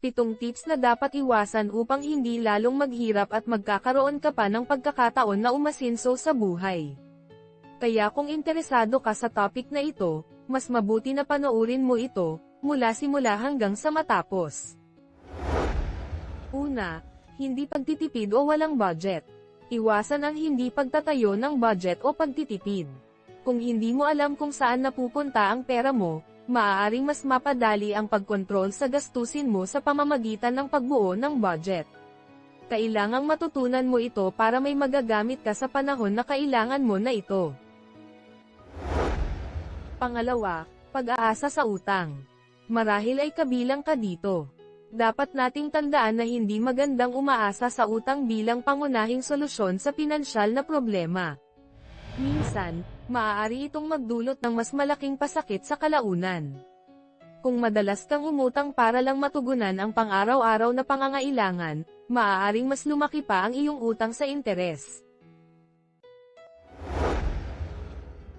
Pitong tips na dapat iwasan upang hindi lalong maghirap at magkakaroon ka pa ng pagkakataon na umasinso sa buhay. Kaya kung interesado ka sa topic na ito, mas mabuti na panoorin mo ito, mula simula hanggang sa matapos. Una, hindi pagtitipid o walang budget. Iwasan ang hindi pagtatayo ng budget o pagtitipid. Kung hindi mo alam kung saan napupunta ang pera mo, maaaring mas mapadali ang pagkontrol sa gastusin mo sa pamamagitan ng pagbuo ng budget. Kailangang matutunan mo ito para may magagamit ka sa panahon na kailangan mo na ito. Pangalawa, pag-aasa sa utang. Marahil ay kabilang ka dito. Dapat nating tandaan na hindi magandang umaasa sa utang bilang pangunahing solusyon sa pinansyal na problema. Minsan, maaari itong magdulot ng mas malaking pasakit sa kalaunan. Kung madalas kang umutang para lang matugunan ang pang-araw-araw na pangangailangan, maaaring mas lumaki pa ang iyong utang sa interes.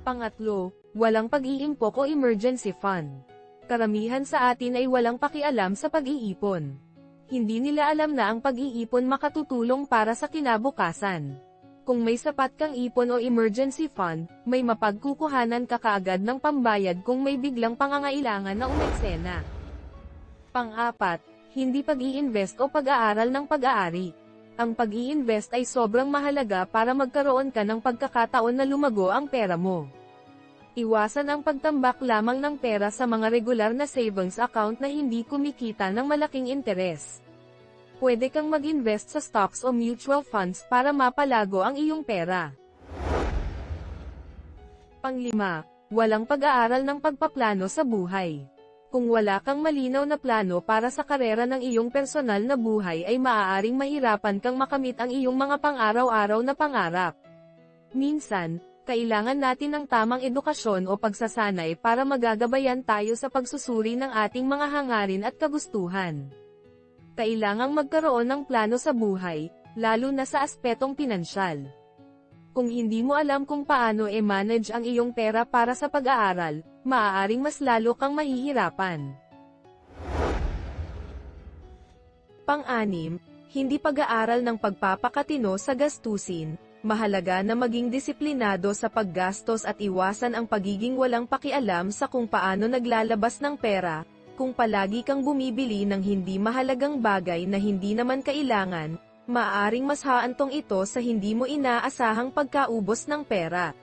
Pangatlo, walang pag-iimpok o emergency fund. Karamihan sa atin ay walang pakialam sa pag-iipon. Hindi nila alam na ang pag-iipon makatutulong para sa kinabukasan. Kung may sapat kang ipon o emergency fund, may mapagkukuhanan ka kaagad ng pambayad kung may biglang pangangailangan na umeksena. Pang-apat, hindi pag-i-invest o pag-aaral ng pag-aari. Ang pag-i-invest ay sobrang mahalaga para magkaroon ka ng pagkakataon na lumago ang pera mo. Iwasan ang pagtambak lamang ng pera sa mga regular na savings account na hindi kumikita ng malaking interes. Pwede kang mag-invest sa stocks o mutual funds para mapalago ang iyong pera. Panglima, walang pag-aaral ng pagpaplano sa buhay. Kung wala kang malinaw na plano para sa karera ng iyong personal na buhay ay maaaring mahirapan kang makamit ang iyong mga pang-araw-araw na pangarap. Minsan, kailangan natin ng tamang edukasyon o pagsasanay para magagabayan tayo sa pagsusuri ng ating mga hangarin at kagustuhan. Kailangang magkaroon ng plano sa buhay, lalo na sa aspetong pinansyal. Kung hindi mo alam kung paano e-manage ang iyong pera para sa pag-aaral, maaaring mas lalo kang mahihirapan. Pang-anim, hindi pag-aaral ng pagpapakatino sa gastusin, mahalaga na maging disiplinado sa paggastos at iwasan ang pagiging walang pakialam sa kung paano naglalabas ng pera, kung palagi kang bumibili ng hindi mahalagang bagay na hindi naman kailangan, maaaring mas haantong ito sa hindi mo inaasahang pagkaubos ng pera.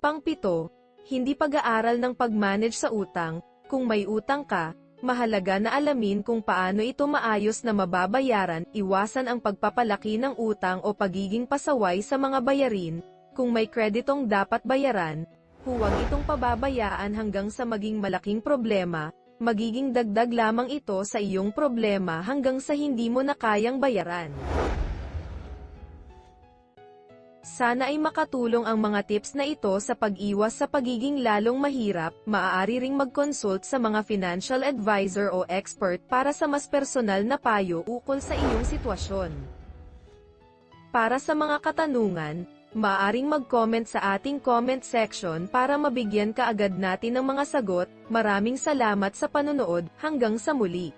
Pangpito, hindi pag-aaral ng pag-manage sa utang, kung may utang ka, mahalaga na alamin kung paano ito maayos na mababayaran, iwasan ang pagpapalaki ng utang o pagiging pasaway sa mga bayarin, kung may kreditong dapat bayaran, huwag itong pababayaan hanggang sa maging malaking problema, magiging dagdag lamang ito sa iyong problema hanggang sa hindi mo na kayang bayaran. Sana ay makatulong ang mga tips na ito sa pag-iwas sa pagiging lalong mahirap, maaari ring mag-consult sa mga financial advisor o expert para sa mas personal na payo ukol sa iyong sitwasyon. Para sa mga katanungan, maaring mag-comment sa ating comment section para mabigyan ka agad natin ng mga sagot, maraming salamat sa panonood, hanggang sa muli.